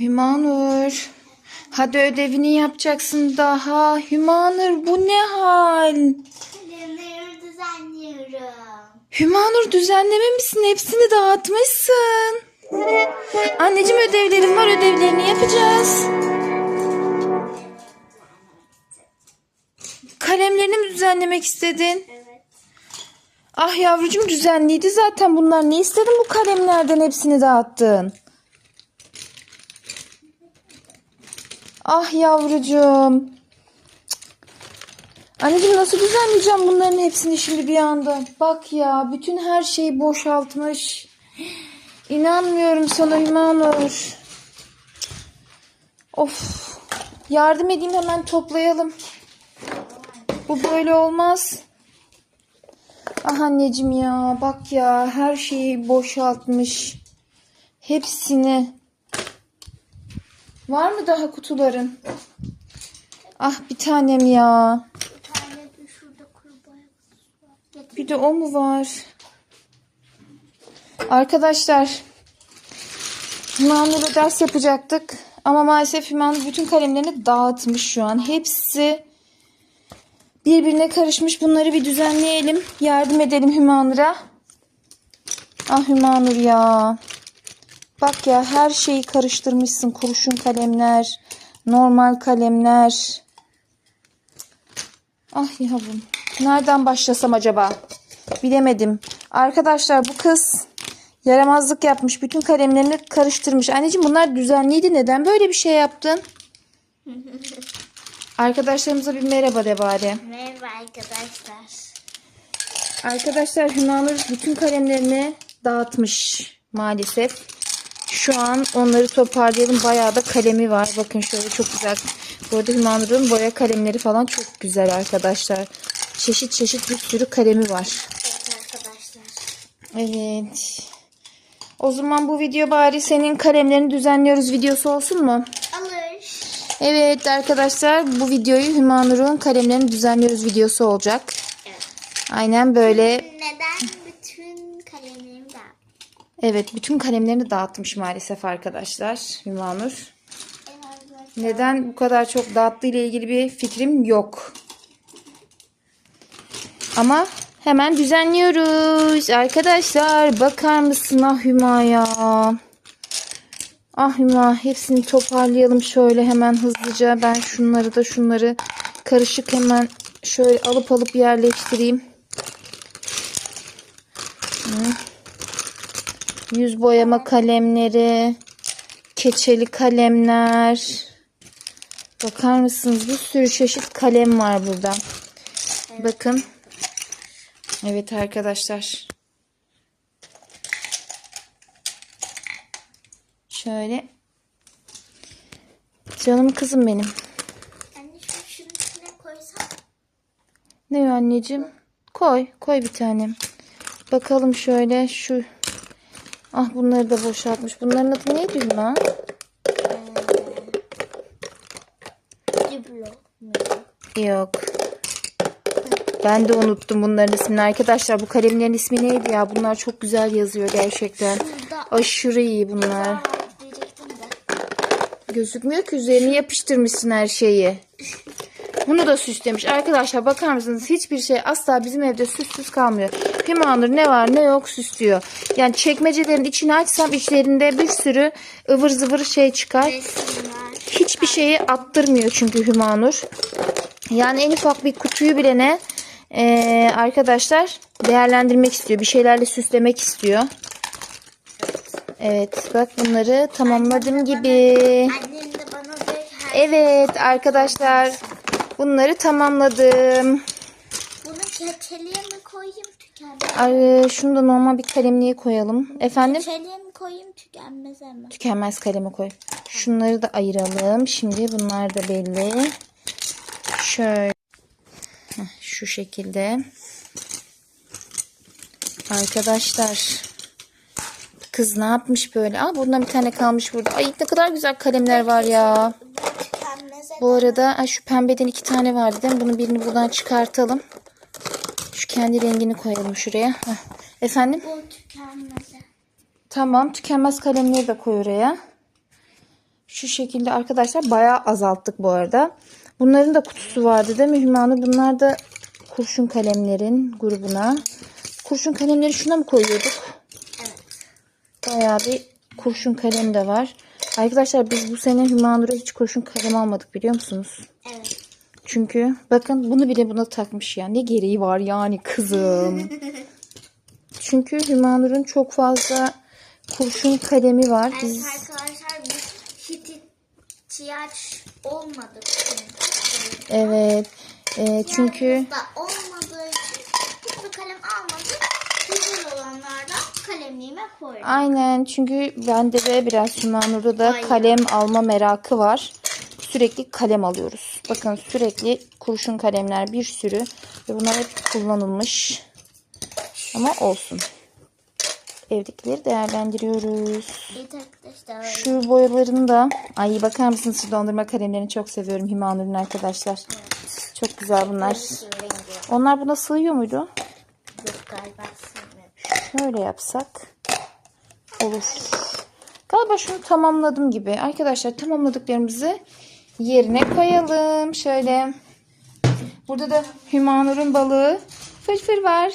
Hümanur. Hadi ödevini yapacaksın daha. Hümanur bu ne hal? Kalemlerimi düzenliyorum. Hümanur düzenlememişsin. Hepsini dağıtmışsın. Anneciğim ödevlerim var. Ödevlerini yapacağız. Kalemlerini mi düzenlemek istedin? Evet. Ah yavrucuğum düzenliydi zaten bunlar. Ne istedin bu kalemlerden hepsini dağıttın? Ah yavrucuğum. Anneciğim nasıl düzenleyeceğim bunların hepsini şimdi bir anda? Bak ya bütün her şeyi boşaltmış. İnanmıyorum sana Hümanur. Of. Yardım edeyim hemen toplayalım. Bu böyle olmaz. Ah anneciğim ya bak ya her şeyi boşaltmış. Hepsini. Var mı daha kutuların? Ah bir tanem ya. Bir tane de şurada. Getir. Bir de o mu var? Arkadaşlar. Hümanur'la ders yapacaktık. Ama maalesef Hümanur bütün kalemlerini dağıtmış şu an. Hepsi birbirine karışmış. Bunları bir düzenleyelim. Yardım edelim Hümanur'a. Ah Hümanur ya. Bak ya her şeyi karıştırmışsın. Kurşun kalemler, normal kalemler. Ah yavrum. Nereden başlasam acaba? Bilemedim. Arkadaşlar bu kız yaramazlık yapmış. Bütün kalemlerini karıştırmış. Anneciğim bunlar düzenliydi. Neden böyle bir şey yaptın? Arkadaşlarımıza bir merhaba de bari. Merhaba arkadaşlar. Arkadaşlar Hümanur bütün kalemlerini dağıtmış maalesef. Şu an onları toparlayalım. Bayağı da kalemi var. Bakın şöyle çok güzel. Bu arada Hümanur'un boya kalemleri falan çok güzel arkadaşlar. Çeşit çeşit bir sürü kalemi var. Evet arkadaşlar. Evet. O zaman bu video bari senin kalemlerini düzenliyoruz videosu olsun mu? Alır. Evet arkadaşlar bu videoyu Hümanur'un kalemlerini düzenliyoruz videosu olacak. Evet. Aynen böyle. Neden bütün kalemlerimi de Evet bütün kalemlerini dağıtmış maalesef arkadaşlar Hümanur. Neden bu kadar çok dağıttığı ile ilgili bir fikrim yok. Ama hemen düzenliyoruz. Arkadaşlar bakar mısın ah Hüma ya. Ah Hüma hepsini toparlayalım şöyle hemen hızlıca. Ben şunları da şunları karışık hemen şöyle alıp alıp yerleştireyim. Yüz boyama kalemleri, keçeli kalemler. Bakar mısınız? Bir sürü çeşit kalem var burada. Bakın. Evet arkadaşlar. Şöyle. Canım kızım benim. Anne şu şunun içine koysam. Ne anneciğim? Koy. Koy bir tanem. Bakalım şöyle şu. Ah bunları da boşaltmış. Bunların adı neydi lan? Diblo. Yok. Ben de unuttum bunların ismini. Arkadaşlar bu kalemlerin ismi neydi ya? Bunlar çok güzel yazıyor gerçekten. Şurada Aşırı iyi bunlar. Gözükmüyor ki üzerine yapıştırmışsın her şeyi. Bunu da süslemiş. Arkadaşlar bakar mısınız? Hiçbir şey asla bizim evde süssüz kalmıyor. Hümanur ne var ne yok süslüyor. Yani çekmecelerin içini açsam içlerinde bir sürü ıvır zıvır şey çıkar. Hiçbir şeyi attırmıyor çünkü Hümanur. Yani en ufak bir kutuyu bile ne eee, arkadaşlar değerlendirmek istiyor. Bir şeylerle süslemek istiyor. Evet bak bunları tamamladım gibi. Her Evet arkadaşlar bunları tamamladım. bunu keçeliğe mi? Ay, şunu da normal bir kalemliğe koyalım. Efendim? Mi koyayım tükenmez ama. Tükenmez kaleme koy. Şunları da ayıralım. Şimdi bunlar da belli. Şöyle. Heh, Şu şekilde. Arkadaşlar. Kız ne yapmış böyle? Aa bundan bir tane kalmış burada. Ay ne kadar güzel kalemler var ya. Bu arada ay, şu pembeden iki tane vardı değil mi? Bunun birini buradan çıkartalım. Şu kendi rengini koyalım şuraya. Heh. Efendim? bu tükenmez. Tamam. Tükenmez kalemleri de koy oraya. Şu şekilde arkadaşlar bayağı azalttık bu arada. Bunların da kutusu vardı değil mi Hümanur? Bunlar da kurşun kalemlerin grubuna. Kurşun kalemleri şuna mı koyuyorduk? Evet. Bayağı bir kurşun kalem de var. Arkadaşlar biz bu sene Hümanur'a hiç kurşun kalem almadık biliyor musunuz? Evet. Çünkü bakın bunu bile buna takmış ya. Ne gereği var yani kızım. Çünkü Hümanur'un çok fazla kurşun kalemi var. Evet Biz arkadaşlar biz ihtiyaç olmadık. çünkü. evet. e, çünkü Yanımızda olmadığı için hiçbir kalem almadık. Güzel olanlardan kalemliğime koydum. aynen çünkü bende de biraz Hümanur'da da Aynen. kalem alma merakı var. Sürekli kalem alıyoruz. Bakın sürekli kurşun kalemler bir sürü ve bunlar hep kullanılmış. Ama olsun. Evdekileri değerlendiriyoruz. Evet. Şu boyalarını da ay bakar mısınız şu dondurma kalemlerini çok seviyorum Himanur'un arkadaşlar. Çok güzel bunlar. Onlar buna sığıyor muydu? yok galiba. Şöyle yapsak olur. Galiba şunu tamamladım gibi. Arkadaşlar tamamladıklarımızı yerine koyalım. Şöyle. Burada da Hümanur'un balığı fırfır var.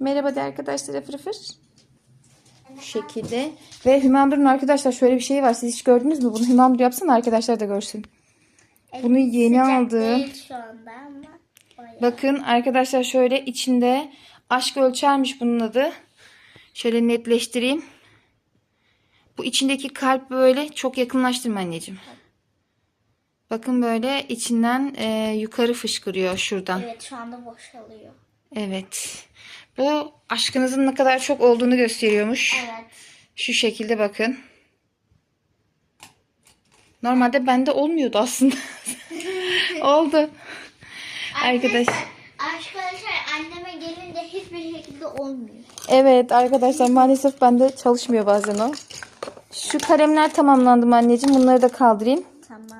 Merhaba de arkadaşlara fırfır. Bu şekilde. Ve Hümanur'un arkadaşlar şöyle bir şey var. Siz hiç gördünüz mü? Bunu Hümanur yapsana arkadaşlar da görsün. Bunu yeni Sıcak aldı. değil şu anda ama bayağı. Bakın arkadaşlar şöyle içinde aşk ölçermiş bunun adı. Şöyle netleştireyim. Bu içindeki kalp böyle çok yakınlaştırma anneciğim. Bakın böyle içinden e, yukarı fışkırıyor şuradan. Evet şu anda boşalıyor. Evet. Bu aşkınızın ne kadar çok olduğunu gösteriyormuş. Evet. Şu şekilde bakın. Normalde bende olmuyordu aslında. Oldu. Arkadaş. Arkadaşlar anneme gelince hiçbir şekilde olmuyor. Evet arkadaşlar maalesef bende çalışmıyor bazen o. Şu kalemler tamamlandı anneciğim. Bunları da kaldırayım. Tamam.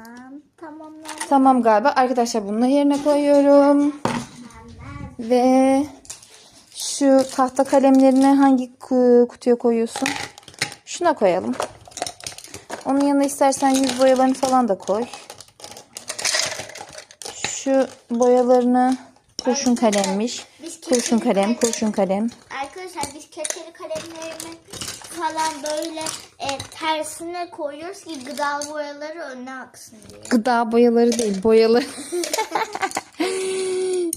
Tamam galiba. Arkadaşlar bunu yerine koyuyorum. Ve şu tahta kalemlerini hangi ku- kutuya koyuyorsun? Şuna koyalım. Onun yanına istersen yüz boyalarını falan da koy. Şu boyalarını kurşun kalemmiş. Kurşun kalem, kurşun kalem. Arkadaşlar biz keçeli kalemlerimi falan böyle tersine koyuyoruz ki gıda boyaları önüne aksın diye. Gıda boyaları değil, boyalı.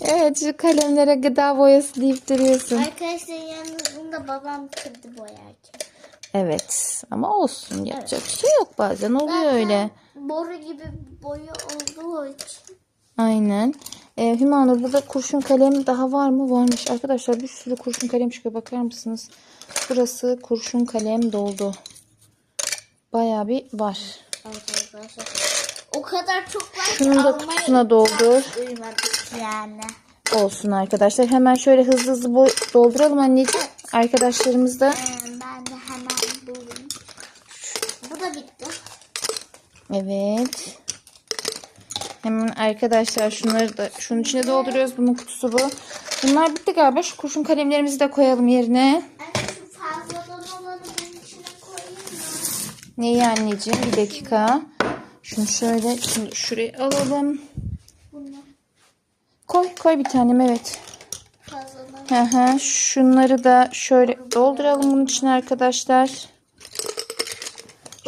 evet, şu kalemlere gıda boyası deyip duruyorsun. Arkadaşlar yalnız bunu da babam kırdı boyarken. Evet, ama olsun. Yapacak bir şey yok bazen. Oluyor Zaten öyle. Boru gibi boya olduğu için. Aynen. Ee, Hümanur burada kurşun kalem daha var mı? Varmış. Arkadaşlar bir sürü kurşun kalem çıkıyor. Bakar mısınız? Burası kurşun kalem doldu. Bayağı bir var. Arkadaşlar o kadar çok var ki Şunun da almaya kutusuna doldur. yani. Olsun arkadaşlar. Hemen şöyle hızlı hızlı boy- dolduralım anneciğim. Arkadaşlarımız da Ee, Ben de hemen bulayım. Bu da bitti. Evet. Hemen arkadaşlar şunları da şunun içine dolduruyoruz. Bunun kutusu bu. Bunlar bitti galiba. Şu kurşun kalemlerimizi de koyalım yerine. Anne şu fazladan olanı bunun içine koyayım mı? Neyi anneciğim? Bir dakika. Şunu şöyle şunu şuraya alalım. Koy koy bir tanem evet. Hı hı. Şunları da şöyle dolduralım bunun içine arkadaşlar.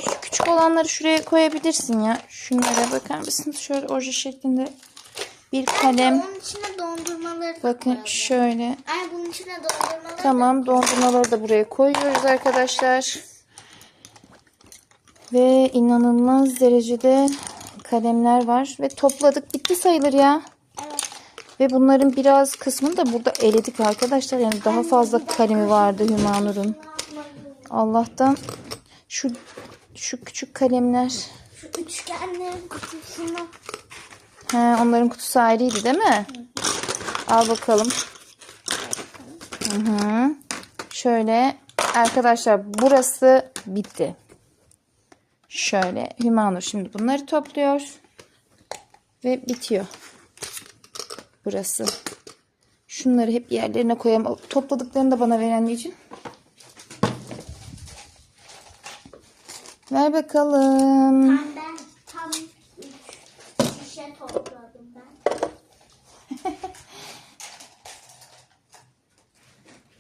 Şu küçük olanları şuraya koyabilirsin ya. Şunlara bakar mısınız? Şöyle oje şeklinde bir kalem. Onun içine dondurmaları Bakın koyalım. şöyle. Ay bunun içine dondurmaları Tamam dondurmaları da buraya koyuyoruz arkadaşlar. Ve inanılmaz derecede kalemler var. Ve topladık bitti sayılır ya. Evet. Ve bunların biraz kısmını da burada eledik arkadaşlar. Yani daha fazla kalemi vardı Hümanur'un. Allah'tan şu şu küçük kalemler. Şu üçgenlerin kutusunu He, onların kutusu ayrıydı değil mi? Al bakalım. Hı hı. Şöyle arkadaşlar burası bitti. Şöyle Hümanur şimdi bunları topluyor. Ve bitiyor. Burası. Şunları hep yerlerine koyalım. Topladıklarını da bana ver anneciğim. Ver bakalım. Tam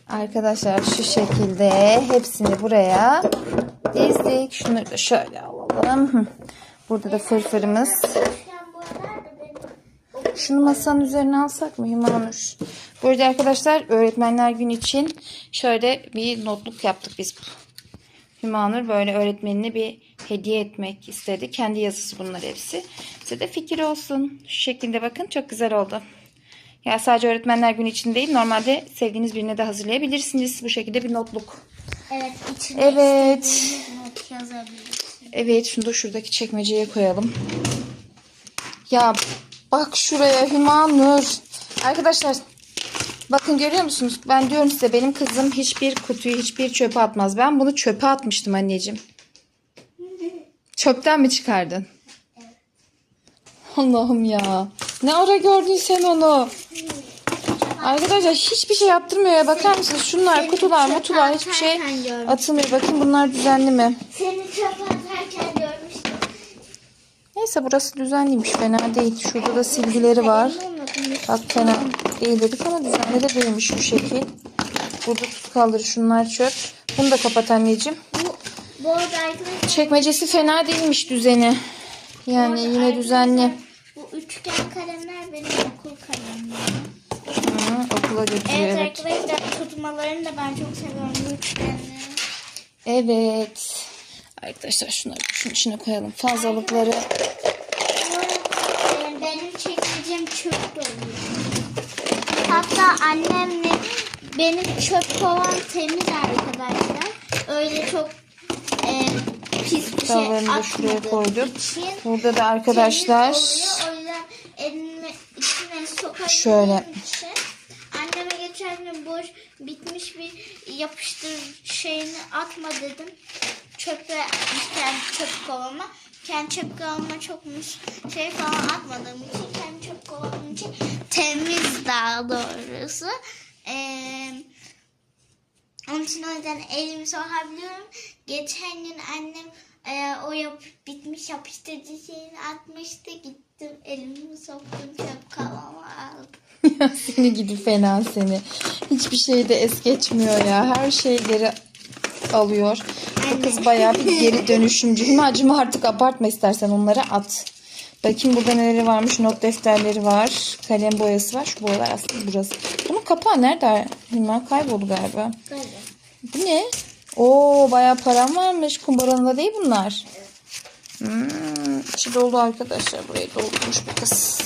Arkadaşlar şu şekilde hepsini buraya dizdik. Şunları da şöyle alalım. Burada da fırfırımız. Şunu masanın üzerine alsak mı Hümanur? Bu arkadaşlar öğretmenler günü için şöyle bir notluk yaptık biz. Hümanur böyle öğretmenine bir hediye etmek istedi. Kendi yazısı bunlar hepsi. Size de fikir olsun. Şu şekilde bakın çok güzel oldu. Ya sadece öğretmenler günü için değil normalde sevdiğiniz birine de hazırlayabilirsiniz. Bu şekilde bir notluk. Evet içine Evet. istediğiniz not yazabilirsiniz. Evet şunu da şuradaki çekmeceye koyalım. Ya bak şuraya Hümanur. Arkadaşlar bakın görüyor musunuz? Ben diyorum size benim kızım hiçbir kutuyu hiçbir çöpe atmaz. Ben bunu çöpe atmıştım anneciğim. Çöpten mi çıkardın? Allah'ım ya. Ne ara gördün sen onu? Arkadaşlar hiçbir şey yaptırmıyor ya. Bakar mısınız? Şunlar kutular mutular hiçbir şey atılmıyor. Bakın bunlar düzenli mi? Seni çöpe atarken görmüştüm. Neyse burası düzenliymiş. Fena değil. Şurada da silgileri var. Bak fena değil dedik ama düzenli de değilmiş bu şekil. Burada tuz kaldırı şunlar çöp. Bunu da kapat anneciğim. Bu, bu arada arkadaşlar Çekmecesi fena değilmiş düzeni. Yani yine düzenli. Bu üçgen kalemler benim okul kalemlerim. Okula götürüyor Evet, evet. arkadaşlar tutmalarını da ben çok seviyorum. Evet. Arkadaşlar şunları şunun içine koyalım. Fazlalıkları. Bu arada, e, Benim çekmecem çöp dolu. Hatta annemle benim çöp kovan temiz arkadaşlar. Öyle çok e, pis bir şey da şuraya koyduk. için Burada da arkadaşlar oluyor. Sokabildiğim Şöyle. için anneme geçen gün boş bitmiş bir yapıştır şeyini atma dedim. Çöpe kendi çöp kovama. Kendi çöp kovama çokmuş şey falan atmadığım için kendi çöp kovamın için temiz daha doğrusu. Eee onun için o yüzden elimi sokabiliyorum. Geçen gün annem e, o yap, bitmiş yapıştırıcı şeyini atmıştı. Gittim elimi soktum çöp kavama aldım. Ya seni gidi fena seni. Hiçbir şey de es geçmiyor ya. Her şeyleri alıyor. Bu kız bayağı bir geri dönüşümcü. Hümacım artık abartma istersen onları at. Bakayım burada neleri varmış. Not defterleri var. Kalem boyası var. Şu boyalar aslında burası. Bunun kapağı nerede? Hüma kayboldu galiba. Böyle. Bu ne? Oo bayağı param varmış. Kumbaranında değil bunlar. Hmm, içi dolu arkadaşlar. Burayı doldurmuş bu kız.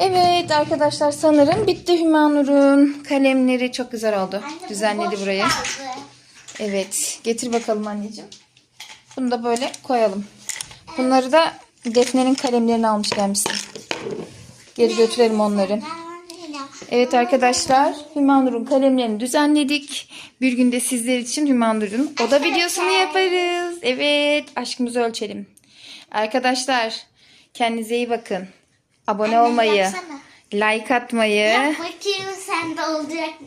Evet arkadaşlar sanırım bitti Hümanur'un kalemleri çok güzel oldu. Anne, bu Düzenledi boş burayı. kaldı. Evet getir bakalım anneciğim. Bunu da böyle koyalım. Bunları da Defne'nin kalemlerini almış gelmişsin. Geri götürelim onları. Evet arkadaşlar Hümanur'un kalemlerini düzenledik. Bir günde sizler için Hümanur'un oda videosunu yaparız. Evet aşkımızı ölçelim. Arkadaşlar kendinize iyi bakın. Abone Anne, olmayı, yapsana. like atmayı. Yap bakayım sende olacak mı?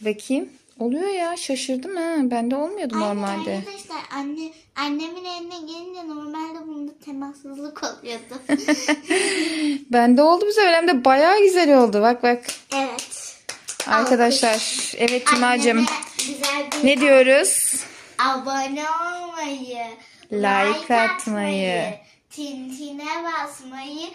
Bakayım. Oluyor ya şaşırdım ha. Bende olmuyordu normalde. Anne, arkadaşlar anne, annemin eline gelince normalde bunda temassızlık oluyordu. Bende oldu bu sefer hem de bayağı güzel oldu. Bak bak. evet. Arkadaşlar evet. Anneme güzel bir Ne diyoruz? abone olmayı, Like atmayı, tintine basmayı